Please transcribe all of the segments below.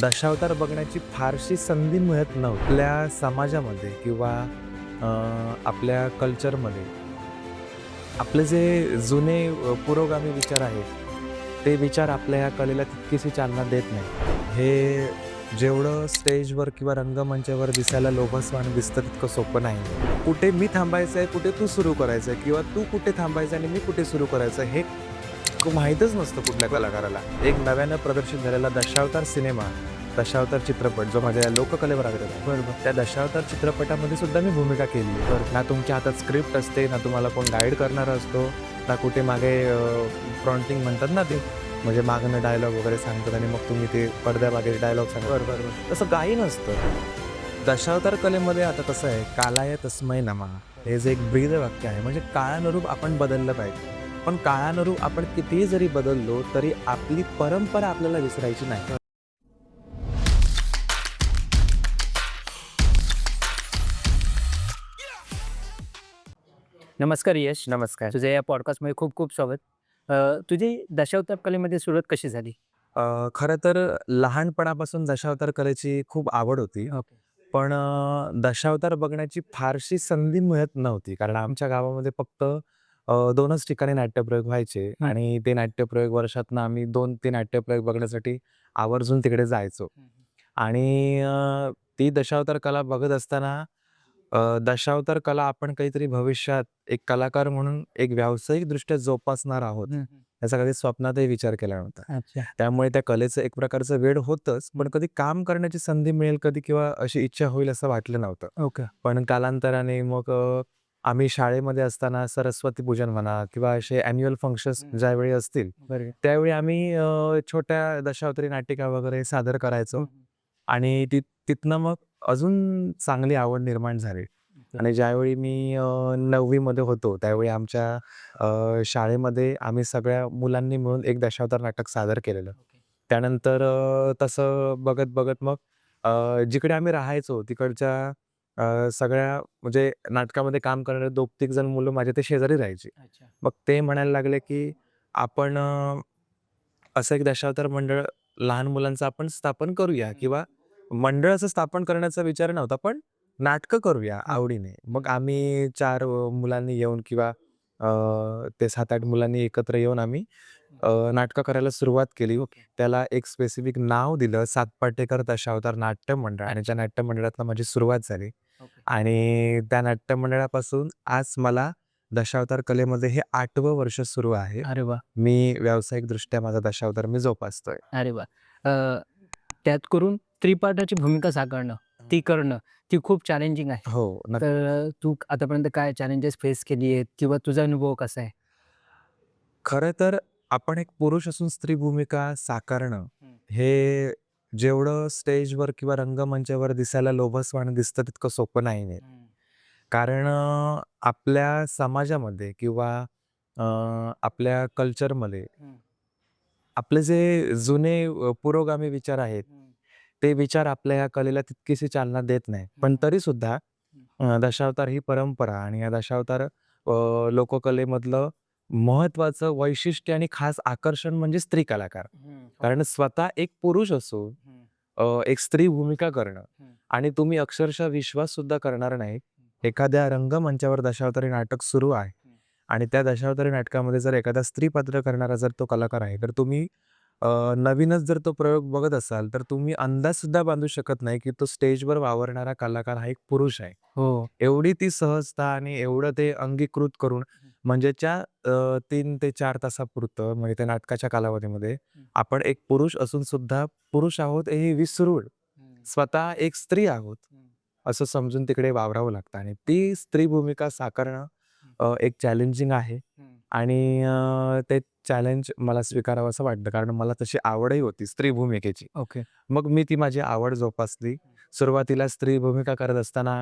दशावतार बघण्याची फारशी संधी मिळत नव्हती आपल्या समाजामध्ये किंवा आपल्या कल्चरमध्ये. आपले जे जुने पुरोगामी विचार आहेत ते विचार आपल्या ह्या कलेला तितकीशी चालना देत नाही हे जेवढं स्टेजवर किंवा रंगमंचावर दिसायला लोभसवान दिसतं तितकं सोपं नाही. कुठे मी थांबायचं आहे कुठे तू सुरू करायचं आहे किंवा तू कुठे थांबायचं आणि मी कुठे सुरू करायचं हे माहीतच नसतं कुठल्या कलाकाराला. एक नव्यानं प्रदर्शित झालेला दशावतार सिनेमा दशावतार चित्रपट जो माझ्या लोककलेवर आधारित आहे. बरोबर. त्या दशावतार चित्रपटामध्ये सुद्धा मी भूमिका केली. आहे ना तुमच्या हातात स्क्रिप्ट असते ना तुम्हाला कोण गाईड करणार असतो ना कुठे मागे फ्रॉन्टिंग म्हणतात ना ते म्हणजे मागणं डायलॉग वगैरे सांगतात आणि मग तुम्ही ते पडद्यामागे डायलॉग सांगता बरोबर बरोबर. तसं काही नसतं. दशावतार कलेमध्ये आता कसं आहे कालाय तस्मय नमा हे जे एक ब्रीद वाक्य आहे म्हणजे काळानुरूप आपण बदललं पाहिजे. पण काळानुरूप आपण कितीही जरी बदललो तरी आपली परंपरा आपल्याला विसरायची नाही. नमस्कार यश. नमस्कार. तुझ्या या पॉडकास्टमध्ये खूप खूप स्वागत. अ, तुझी दशावतार कलेमध्ये सुरुवात कशी झाली? अ, खरं तर लहानपणापासून दशावतार कलेची खूप आवड होती. ओके. पण अ, दशावतार बघण्याची फारशी संधी मिळत नव्हती. कारण आमच्या गावामध्ये फक्त अ, दोनच ठिकाणी नाट्यप्रयोग व्हायचे हं. आणि ते नाट्यप्रयोग वर्षातनं आम्ही दोन ते नाट्यप्रयोग बघण्यासाठी आवर्जून तिकडे जायचो. आणि अ, ती दशावतार कला बघत असताना अ, दशावतार कला आपण काहीतरी भविष्यात एक कलाकार म्हणून एक व्यावसायिकदृष्ट्या जोपासणार आहोत याचा कधी स्वप्नातही विचार केला नव्हता. अच्छा. त्यामुळे त्या कलेचं एक प्रकारचं वेड होतंच पण कधी काम करण्याची संधी मिळेल कधी किंवा अशी इच्छा होईल असं वाटलं नव्हतं. ओके पण कालांतराने मग अ, आम्ही शाळेमध्ये असताना सरस्वती पूजन म्हणा किंवा असे अॅन्युअल फंक्शन्स. ज्यावेळी असतील बरं त्यावेळी आम्ही अ, छोट्या दशावतारी नाटिका वगैरे सादर करायचो आणि ति तिथनं मग अजून चांगली आवड निर्माण झाली. आणि ज्यावेळी मी अ, नववीमध्ये होतो त्यावेळी आमच्या अ, शाळेमध्ये आम्ही सगळ्या मुलांनी मिळून एक दशावतार नाटक सादर केलेलं. त्यानंतर अ, तसं बघत बघत मग अ, जिकडे आम्ही राहायचो तिकडच्या अ, सगळ्या म्हणजे नाटकामध्ये काम करणारे दोन तिघ जण मुलं माझ्या ते शेजारी राहायची. अच्छा. मग ते म्हणायला लागले की आपण अ, असं एक दशावतार मंडळ लहान मुलांचं आपण स्थापन करूया हं. किंवा मंडळाचं स्थापन करण्याचा विचार नव्हता पण नाटकं करूया आवडीने. मग आम्ही चार अ, मुलांनी येऊन किंवा अ, ते सात आठ मुलांनी एकत्र येऊन आम्ही अ, नाटकं करायला सुरुवात केली. ओके. त्याला एक स्पेसिफिक नाव दिलं सातपाटेकर दशावतार नाट्य मंडळ आणि त्या नाट्य मंडळातनं माझी सुरुवात झाली ओके. आणि त्या नाट्य मंडळापासून आज मला दशावतार कलेमध्ये हे आठवं वर्ष सुरू आहे. अरे वा मी व्यावसायिकदृष्ट्या माझा दशावतार मी जोपासतोय. अरे वा अ, त्यात करून त्रिपाठाची भूमिका साकारणं ती करणं ती खूप चॅलेंजिंग आहे. हो नक्की. तर तू आतापर्यंत काय चॅलेंजेस फेस केली आहेत किंवा तुझा अनुभव कसा आहे? खरं तर आपण एक पुरुष असून स्त्री भूमिका साकारणं हं. हे जेवढं स्टेजवर किंवा रंगमंचावर दिसायला लोभसवाण दिसतं तितकं सोपं नाही कारण अ, आपल्या समाजामध्ये किंवा अ, आपल्या कल्चरमध्ये आपले जे जुने अ, पुरोगामी विचार आहेत ते विचार आपल्या ह्या कलेला तितकीशी चालना देत नाही. पण. तरी सुद्धा अ, दशावतार ही परंपरा आणि या दशावतार अ, लोककलेमधलं महत्वाचं वैशिष्ट्य आणि खास आकर्षण म्हणजे स्त्री कलाकार. कारण स्वतः एक पुरुष असून अ, एक स्त्री भूमिका करणं हं. आणि तुम्ही अक्षरशः विश्वास सुद्धा करणार नाही. एखाद्या रंगमंचावर दशावतारी नाटक सुरू आहे हं. आणि त्या दशावतारी नाटकामध्ये जर एखादा स्त्री पात्र करणारा जर तो कलाकार आहे तर तुम्ही अ, नवीनच जर तो प्रयोग बघत असाल तर तुम्ही अंदाज सुद्धा बांधू शकत नाही की तो स्टेजवर वावरणारा कलाकार हा एक पुरुष आहे. हो. एवढी ती सहजता आणि एवढं ते अंगीकृत करून म्हणजे त्या अ, ते चार तासापुरतं म्हणजे त्या नाटकाच्या कालावधीमध्ये आपण एक पुरुष असून सुद्धा पुरुष आहोत हे विसरून स्वतः एक स्त्री आहोत असं समजून तिकडे वावरावं लागतं आणि ती स्त्री भूमिका साकारणं अ, एक चॅलेंजिंग आहे आणि अ, ते चॅलेंज मला स्वीकारावं असं वाटतं कारण मला तशी आवडही होती स्त्री भूमिकेची. ओके. मग मी ती माझी आवड जोपासली. सुरुवातीला स्त्री भूमिका करत असताना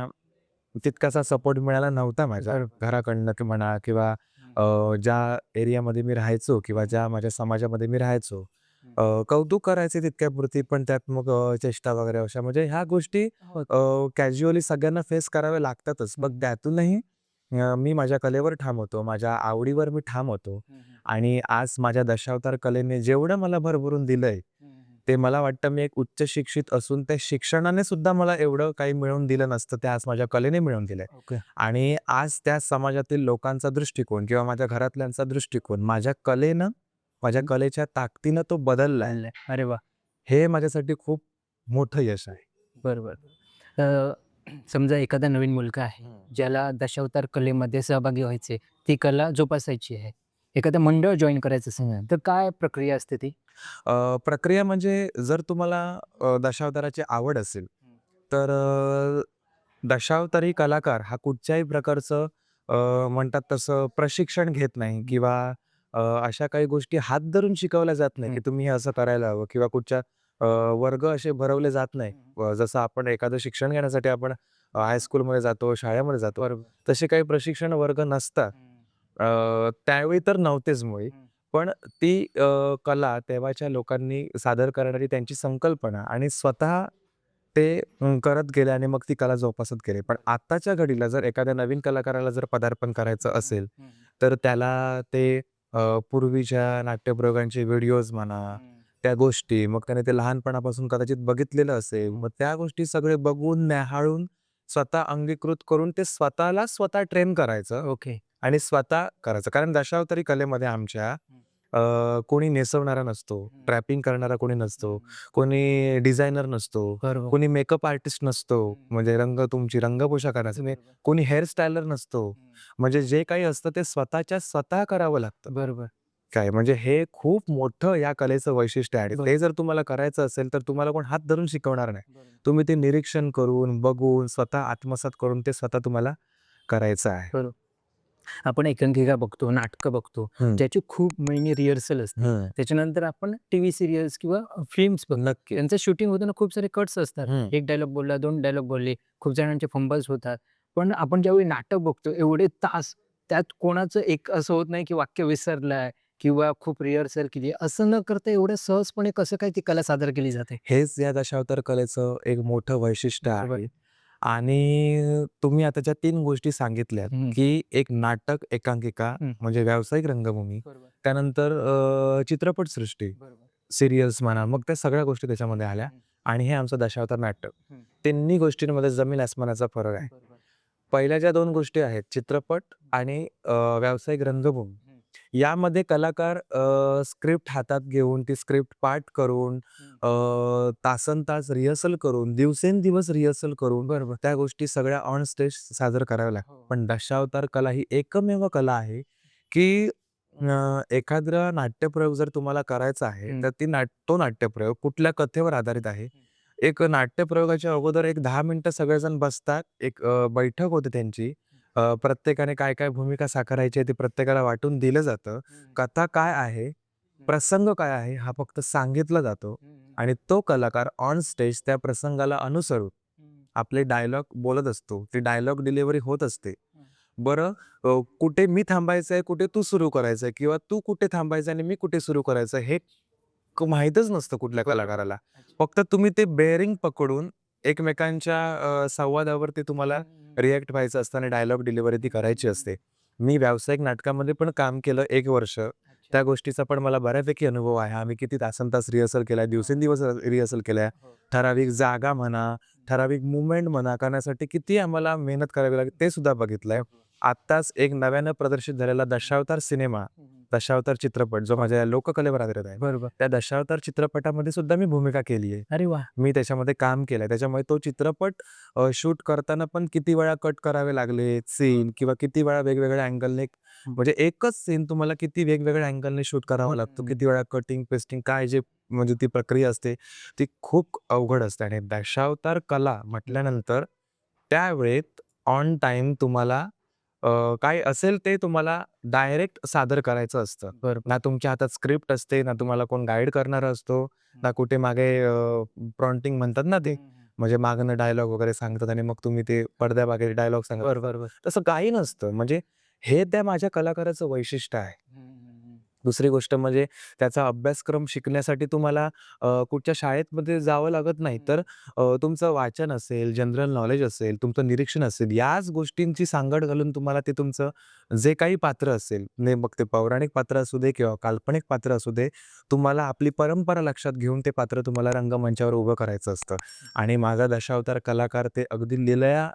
तितकासा सपोर्ट मिळाला नव्हता माझ्या. घराकडनं की म्हणा किंवा अ, ज्या एरियामध्ये मी राहायचो किंवा ज्या माझ्या समाजामध्ये मी राहायचो. अ, कौतुक करायचे तितक्यापुरती पण त्यात मग अ, चेष्टा वगैरे अशा म्हणजे ह्या गोष्टी कॅज्युअली सगळ्यांना फेस कराव्या लागतातच. मग त्यातूनही अ, मी माझ्या कलेवर ठाम होतो. माझ्या आवडीवर मी ठाम होतो. आणि आज माझ्या दशावतार कलेने जेवढं मला भरभरून दिलंय ते मला वाटतं मी एक उच्च शिक्षित असून त्या शिक्षणाने सुद्धा मला एवढं काही मिळवून दिलं नसतं. ते आज माझ्या कलेने मिळवून दिलंय. ओके. आणि आज त्या समाजातील लोकांचा दृष्टिकोन किंवा माझ्या घरातल्यांचा दृष्टिकोन माझ्या कलेनं माझ्या. कलेच्या ताकदीनं तो बदललाय. अरे वा हे माझ्यासाठी खूप मोठं यश आहे. बरोबर. अ, समजा एखादा नवीन मुलगा आहे ज्याला दशावतार कलेमध्ये सहभागी व्हायचे ती कला जोपासायची आहे. एखादं मंडळ जॉईन करायचं असेल तर काय प्रक्रिया असते ती? अ, प्रक्रिया म्हणजे जर तुम्हाला अ, दशावताराची आवड असेल तर अ, दशावतारी कलाकार हा कुठच्याही प्रकारचं अ, म्हणतात तसं प्रशिक्षण घेत नाही किंवा अ, अशा काही गोष्टी हात धरून शिकवल्या जात नाही की तुम्ही हे असं करायला हवं किंवा कुठच्या अ, वर्ग असे भरवले जात नाही. जसं आपण एखादं शिक्षण घेण्यासाठी आपण हायस्कूलमध्ये जातो शाळेमध्ये जातो बरोबर. तसे काही प्रशिक्षण वर्ग नसतात. अ, त्यावेळी तर नव्हतेच मुळी. पण ती अ, कला तेव्हाच्या लोकांनी सादर करणारी त्यांची संकल्पना आणि स्वतः ते अ, करत गेले आणि मग ती कला जोपासत गेले. पण आत्ताच्या घडीला जर एखाद्या नवीन कलाकाराला जर पदार्पण करायचं असेल तर त्याला ते अ, पूर्वीच्या नाट्यप्रयोगांचे व्हिडिओज म्हणा त्या गोष्टी मग त्याने ते लहानपणापासून कदाचित बघितलेलं असेल मग त्या गोष्टी सगळे बघून न्याहाळून स्वतः अंगीकृत करून ते स्वतःला स्वतः ट्रेन करायचं. ओके. आणि स्वतः करायचं. कारण दशावतारी कलेमध्ये आमच्या अ, कोणी नेसवणारा नसतो ट्रॅपिंग करणारा कोणी नसतो कोणी डिझायनर नसतो बरोबर. कोणी मेकअप आर्टिस्ट नसतो. म्हणजे रंग तुमची रंगपोशाख नसते कोणी हेअर स्टायलर नसतो. म्हणजे जे काही असतं ते स्वतःच्या स्वतः करावं लागतं. बरोबर. काय म्हणजे हे खूप मोठं या कलेचं वैशिष्ट्य आहे. ते जर तुम्हाला करायचं असेल तर तुम्हाला कोण हात धरून शिकवणार नाही. तुम्ही ते निरीक्षण करून बघून स्वतः आत्मसात करून ते स्वतः तुम्हाला करायचं आहे. आपण एकांकिका बघतो नाटकं बघतो हम्म. ज्याची खूप महिने रिहर्सल असते हम्म. त्याच्यानंतर आपण टीव्ही सिरियल्स किंवा फिल्म्स बघतो नक्की त्यांचं शूटिंग होताना खूप सारे कट्स असतात हम्म. एक डायलॉग बोलला दोन डायलॉग बोलले खूप जणांचे फंबल्स होतात पण आपण ज्यावेळी नाटक बघतो एवढे तास त्यात कोणाचं एक असं होत नाही की वाक्य विसरलंय किंवा खूप रिहर्सल केली असं न करता एवढ्या सहजपणे कसं काय ती कला सादर केली जाते हेच या दशावतार कलेचं एक मोठं वैशिष्ट्य बरोबर. आहे आणि तुम्ही आता ज्या तीन गोष्टी सांगितल्यात हम्म. की एक नाटक एकांकिका हम्म. म्हणजे व्यावसायिक रंगभूमी त्यानंतर अ, चित्रपटसृष्टी सिरियल्स म्हणा मग त्या सगळ्या गोष्टी त्याच्यामध्ये आल्या हम्म. आणि हे आमचं दशावतार नाटक हम्म. तिन्ही गोष्टींमध्ये जमीन आसमानाचा फरक आहे पहिल्या ज्या दोन गोष्टी आहेत चित्रपट आणि अ, व्यावसायिक रंगभूमी यामध्ये कलाकार स्क्रिप्ट हातात घेऊन ती स्क्रिप्ट पाठ करून अ, तासन तास रिहर्सल करून दिवसेंदिवस रिहर्सल करून बरोबर. त्या गोष्टी सगळ्या ऑन स्टेज सादर कराव्या लागतात. पण दशावतार कला ही एकमेव कला आहे की अ, एखादा नाट्यप्रयोग जर तुम्हाला करायचा आहे. तर ती नाट तो नाट्यप्रयोग कुठल्या कथेवर आधारित आहे? एक नाट्यप्रयोगाच्या अगोदर एक दहा मिनिटं सगळेजण बसतात एक अ, बैठक होते त्यांची. अ, प्रत्येकाने काय काय भूमिका साकारायची आहे ते प्रत्येकाला वाटून दिलं जातं. कथा काय आहे? प्रसंग काय आहे? हा फक्त सांगितला जातो आणि तो कलाकार ऑन स्टेज त्या प्रसंगाला अनुसरून आपले डायलॉग बोलत असतो. ती डायलॉग डिलिव्हरी होत असते. बरं अ, कुठे मी थांबायचं आहे कुठे तू सुरू करायचं आहे किंवा तू कुठे थांबायचं आणि मी कुठे सुरू करायचं हे क- माहीतच नसतं कुठल्या. कलाकाराला. फक्त तुम्ही ते बेअरिंग पकडून एकमेकांच्या अ, संवादावरती तुम्हाला रिॲक्ट व्हायचं असतं आणि डायलॉग डिलिव्हरी ती करायची असते. मी व्यावसायिक नाटकामध्ये पण काम केलं एक वर्ष. त्या गोष्टीचा पण मला बऱ्यापैकी अनुभव आहे. आम्ही किती तासन तास रिहर्सल केलाय दिवसेंदिवस रिहर्सल केल्या. ठराविक जागा म्हणा ठराविक मुवमेंट म्हणा करण्यासाठी किती आम्हाला मेहनत करावी लागते ते सुद्धा बघितलंय. आत्ताच एक नव्यानं प्रदर्शित झालेला दशावतार सिनेमा दशावतार चित्रपट जो माझ्या लोककलेवर आधारित आहे. बरोबर. त्या दशावतार चित्रपटामध्ये सुद्धा मी भूमिका केली आहे. अरे वा मी त्याच्यामध्ये काम केलंय. त्याच्यामुळे तो चित्रपट शूट करताना पण किती वेळा कट करावे लागले सीन किंवा किती वेळा वेगवेगळ्या अँगलने म्हणजे एकच सीन तुम्हाला किती वेगवेगळ्या अँगलने शूट करावा लागतो. किती वेळा कटिंग पेस्टिंग काय जे म्हणजे ती प्रक्रिया असते ती खूप अवघड असते. आणि दशावतार कला म्हटल्यानंतर त्यावेळेत ऑन टाइम तुम्हाला अ, काय असेल ते तुम्हाला डायरेक्ट सादर करायचं असतं. बरोबर. ना तुमच्या हातात स्क्रिप्ट असते ना तुम्हाला कोण गाईड करणारा असतो ना कुठे मागे प्रॉन्टिंग म्हणतात ना ते म्हणजे मागणं डायलॉग वगैरे सांगतात आणि मग तुम्ही ते पडद्यामागे डायलॉग सांगता बरोबर तसं काही नसतं. म्हणजे हे त्या माझ्या कलाकाराचं वैशिष्ट्य आहे. दुसरी गोष्ट म्हणजे त्याचा अभ्यासक्रम शिकण्यासाठी तुम्हाला अ, कुठच्या शाळेमध्ये जावं लागत नाही. तर अ, तुमचं वाचन असेल, जनरल नॉलेज असेल, तुमचं निरीक्षण असेल, याच गोष्टींची सांगड घालून तुम्हाला ते तुमचं जे काही पात्र असेल, ने मग ते पौराणिक पात्र असू दे किंवा काल्पनिक पात्र असू दे, तुम्हाला आपली परंपरा लक्षात घेऊन ते पात्र तुम्हाला रंगमंचावर उभं करायचं असतं. आणि माझा दशावतार कलाकार ते अगदी लीलया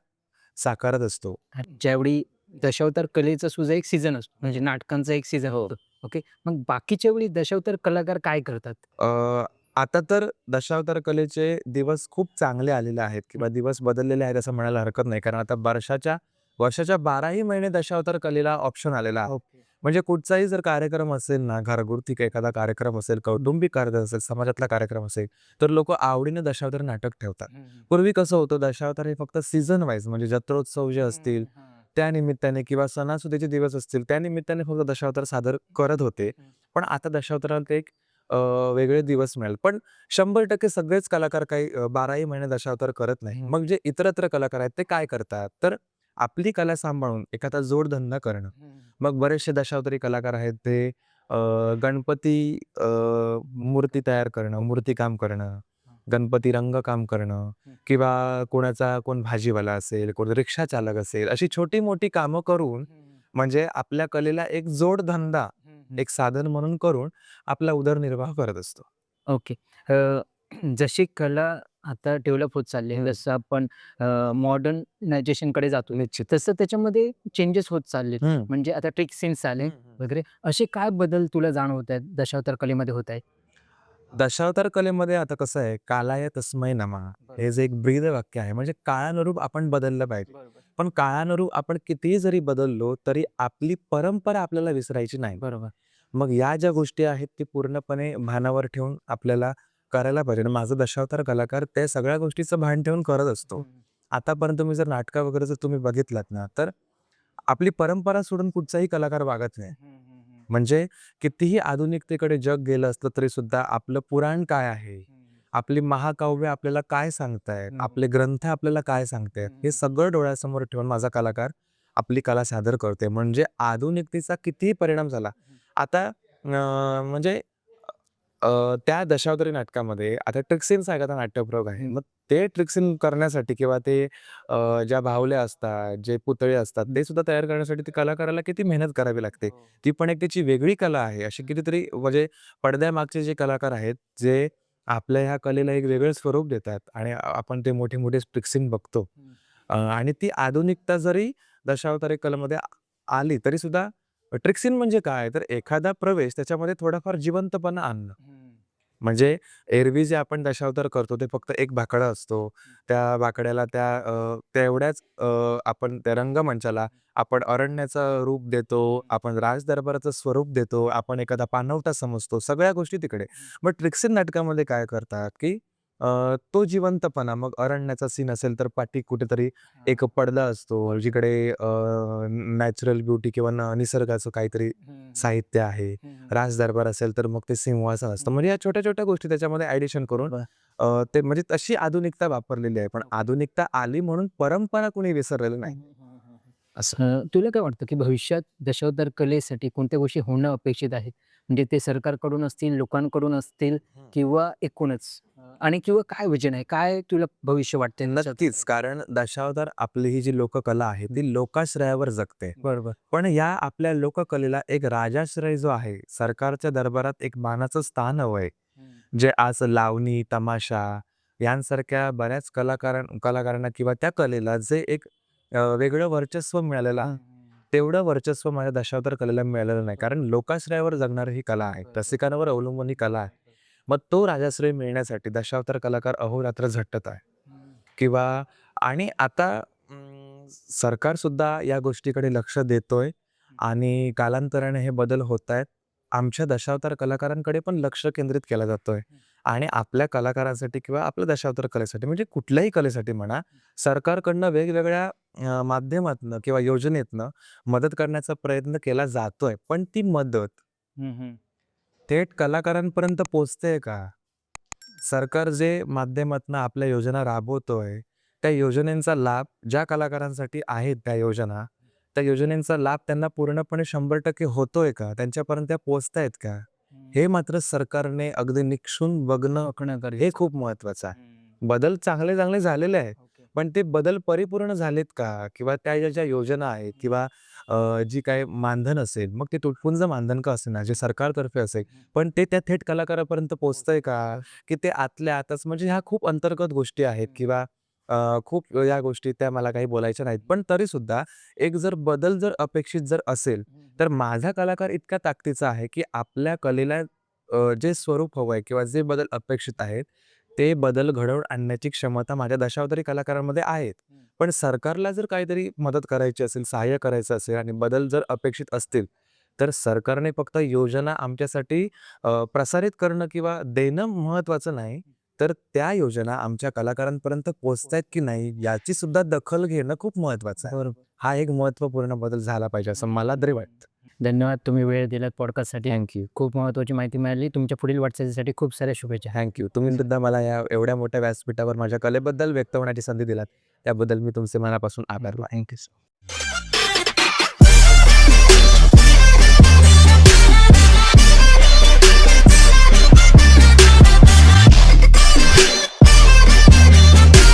साकारत असतो. ज्यावेळी दशावतार कलेचा सुद्धा एक सीझन असतो. म्हणजे नाटकांचा एक सीझन हो. असतो. ओके. मग बाकीच्या वेळी दशावतार कलाकार काय करतात? अ, आता तर दशावतार कलेचे दिवस खूप चांगले आलेले आहेत किंवा दिवस बदललेले आहेत असं म्हणायला हरकत नाही. कारण आता वर्षाच्या वर्षाच्या 12ही महिने दशावतार कलेला ऑप्शन आलेला आहे. म्हणजे कुठचाही जर कार्यक्रम असेल ना, घरगुती काही एखादा कार्यक्रम असेल, कौटुंबिक कार्यक्रम असेल, समाजातला कार्यक्रम असेल, तर लोकं आवडीने दशावतार नाटक ठेवतात. पूर्वी कसं होतं दशावतार हे फक्त सीझन वाईज म्हणजे जत्रोत्सव जे असतील, त्या निमित्ताने किंवा सणासुदीचे दिवस असतील, त्या निमित्ताने फक्त दशावतार सादर करत होते. पण आता दशावताराला ते एक अ, वेगळे दिवस मिळाले. पण 100% सगळेच कलाकार काही अ, 12ही महिने दशावतार करत नाही. मग जे इतरत्र कलाकार आहेत ते काय करतात? तर आपली कला सांभाळून एखादा जोडधंदा करणं. मग बरेचसे दशावतारी कलाकार आहेत ते अ, गणपती अ, मूर्ती तयार करणं, मूर्तीकाम करणं, गणपती रंगकाम करणं. किंवा कोणाचा कोण भाजीवाला असेल, कोण रिक्षा चालक असेल, अशी छोटी-मोठी कामं करून म्हणजे आपल्या कलेला एक जोडधंदा, एक साधन म्हणून करून आपला उदरनिर्वाह करत असतो. ओके. जशी कला आता डेव्हलप होत चालली आहे. जसं आपण अ, मॉडर्नायझेशनकडे जातो, निश्चित. तसं त्याच्यामध्ये चेंजेस होत चाललेत. हं. म्हणजे आता ट्रिक सीन्स आले. वगैरे. असे काय बदल तुला जाणवत आहेत दशावतार कलेमध्ये होत आहेत? दशावतार कलेमध्ये आता कसं आहे, कालाय तस्मै नमः हे जे एक ब्रीद वाक्य आहे, म्हणजे काळानुरूप आपण बदललं पाहिजे. पण काळानुरूप आपण कितीही जरी बदललो, तरी आपली परंपरा आपल्याला विसरायची नाही. बरोबर. मग या ज्या गोष्टी आहेत, ती पूर्णपणे भानावर ठेवून आपल्याला करायला पाहिजे. आणि माझा दशावतार कलाकार त्या सगळ्या गोष्टीचं भान ठेवून करत असतो. आतापर्यंत तुम्ही जर नाटकं वगैरे जर तुम्ही बघितलात ना, तर आपली परंपरा सोडून कुठचाही कलाकार वागत नाही. म्हणजे कितीही आधुनिकतेकडे जग गेलं असलं तरी सुद्धा आपलं पुराण काय आहे, आपली महाकाव्य आपल्याला काय सांगतायत. आपले ग्रंथ आपल्याला काय सांगतायत, हे. सगळं डोळ्यासमोर ठेवून माझा कलाकार आपली कला सादर करतोय. म्हणजे आधुनिकतेचा कितीही परिणाम झाला. आता म्हणजे अ, त्या दशावतारी नाटकामध्ये आता ट्रिक सीन्स आहे का नाट्यप्रयोग आहे. हं. मग ते ट्रिक सीन करण्यासाठी किंवा ते अ, ज्या बाहुल्या असतात, जे पुतळे असतात, ते सुद्धा तयार करण्यासाठी ते कलाकाराला किती मेहनत करावी लागते. ती पण एक त्याची वेगळी कला आहे. अशी कितीतरी म्हणजे पडद्यामागचे जे कलाकार आहेत, जे आपल्या ह्या कलेला एक वेगळं स्वरूप देतात आणि आपण ते मोठे-मोठे ट्रिक सीन बघतो. अ, आणि ती आधुनिकता जरी दशावतारी कलेमध्ये आली, तरी सुद्धा ट्रिक सीन म्हणजे काय? तर एखादा प्रवेश त्याच्यामध्ये थोडाफार जिवंतपणा आणणं. म्हणजे एरवी जे आपण दशावतार करतो, ते फक्त एक बाकडा असतो. त्या बाकड्याला त्या अ, तेवढ्याच अ, आपण त्या रंगमंचाला आपण अरण्याचं रूप देतो, आपण राजदरबाराचं स्वरूप देतो, आपण एखादा पाणवठा समजतो, सगळ्या गोष्टी तिकडे. मग ट्रिक सीन नाटकामध्ये काय करतात, की अ, तो जिवंतपणा मग अरण्याचा सीन असेल, तर पाठी कुठेतरी एक पडदा असतो, जिकडे अ, नॅचरल ब्युटी किंवा न निसर्गाचं काहीतरी साहित्य आहे. राजदरबार असेल, तर मग ते सिंहासन असतं. म्हणजे या छोट्या-छोट्या गोष्टी त्याच्यामध्ये ॲडिशन करून बरं. अ, ते म्हणजे तशी आधुनिकता वापरलेली आहे. पण आधुनिकता आली म्हणून परंपरा कोणी विसरलेलं नाही. असं. अ, तुला काय वाटतं, की भविष्यात दशावतार कलेसाठी कोणत्या गोष्टी होणं अपेक्षित आहे? म्हणजे ते सरकारकडून असतील, लोकांकडून असतील किंवा एकूणच? आणि किंवा काय विजन आहे? काय तुला भविष्य दशावतार नक्कीच. कारण दशावतार आपली ही जी लोककला आहे, ती लोकाश्रयावर जगते. बरोबर. पण या आपल्या लोककलेला एक राजाश्रय जो आहे, सरकारच्या दरबारात एक मानाचं स्थान हवं आहे. जे आज लावणी, तमाशा यांसारख्या बऱ्याच कलाकारां कलाकारांना किंवा त्या कलेला जे एक वेगळं वर्चस्व मिळालेलं तेवढं वर्चस्व माझ्या दशावतार कलेला मिळालेलं नाही. कारण लोकाश्रयावर जगणारी ही कला आहे. रसिकांवर अवलंबून ही कला आहे. मग तो राजाश्रय मिळण्यासाठी दशावतार कलाकार अहोरात्र झटत आहे. किंवा आणि आता सरकार सुद्धा या गोष्टीकडे लक्ष देतोय आणि कालांतराने हे बदल होत आहेत. आमच्या दशावतार कलाकारांकडे पण लक्ष केंद्रित केलं जातोय आणि आपल्या कलाकारांसाठी किंवा आपल्या दशावतार कलेसाठी म्हणजे कुठल्याही कलेसाठी म्हणा, सरकारकडनं वेगवेगळ्या अ, माध्यमातनं किंवा योजनेतनं मदत करण्याचा प्रयत्न केला जातोय. पण ती मदत थेट कलाकारांपर्यंत पोहोचतेय का? सरकार जे माध्यमातनं आपल्या योजना राबवतोय, त्या योजनेचा लाभ ज्या कलाकारांसाठी आहेत त्या योजना, त्या योजनेचा लाभ त्यांना पूर्णपणे शंभर टक्के होतोय का त्यांच्यापर्यंत त्या पोहोचतायत का हे मात्र सरकारने अगदी निक्षून बघणं बघणं हे गरजेचं खूप महत्वाचं आहे. बदल चांगले चांगले झालेले आहेत. पण ते बदल परिपूर्ण झालेत का? किंवा त्या ज्या ज्या योजना आहेत किंवा अ, जी काय मानधन असेल मग ते तुटपुंज मानधन का असेना? जे सरकारतर्फे असेल. पण ते त्या थेट कलाकारापर्यंत पोहोचतंय का? की ते आतल्या आतच? म्हणजे ह्या खूप अंतर्गत गोष्टी आहेत किंवा अ, खूप या गोष्टी त्या मला काही बोलायच्या नाहीत. पण तरी सुद्धा एक जर बदल जर अपेक्षित जर असेल तर माझा कलाकार इतका ताकदीचा आहे की आपल्या कलेला अ, जे स्वरूप हवं आहे किंवा जे बदल अपेक्षित आहेत ते बदल घडवून आणण्याची क्षमता माझ्या दशावतारी कलाकारांमध्ये आहेत. पण सरकारला जर काहीतरी मदत करायची असेल सहाय्य करायचं असेल आणि बदल जर अपेक्षित असतील तर सरकारने फक्त योजना आमच्यासाठी प्रसारित करणं किंवा देणं महत्त्वाचं नाही तर त्या योजना आमच्या कलाकारांपर्यंत पोहोचतायत की नाही याची सुद्धा दखल घेणं खूप महत्त्वाचं आहे. हा एक महत्त्वपूर्ण बदल झाला पाहिजे असं मला तरी वाटतं. धन्यवाद तुम्ही वेळ दिलात पॉडकास्टसाठी थँक्यू खूप महत्त्वाची माहिती मिळाली. तुमच्या पुढील वाटचालीसाठी खूप साऱ्या शुभेच्छा. थँक्यू तुम्ही सुद्धा मला या एवढ्या मोठ्या व्यासपीठावर माझ्या कलेबद्दल व्यक्त होण्याची संधी दिलात. त्याबद्दल मी तुमचे मनापासून आभार. थँक्यू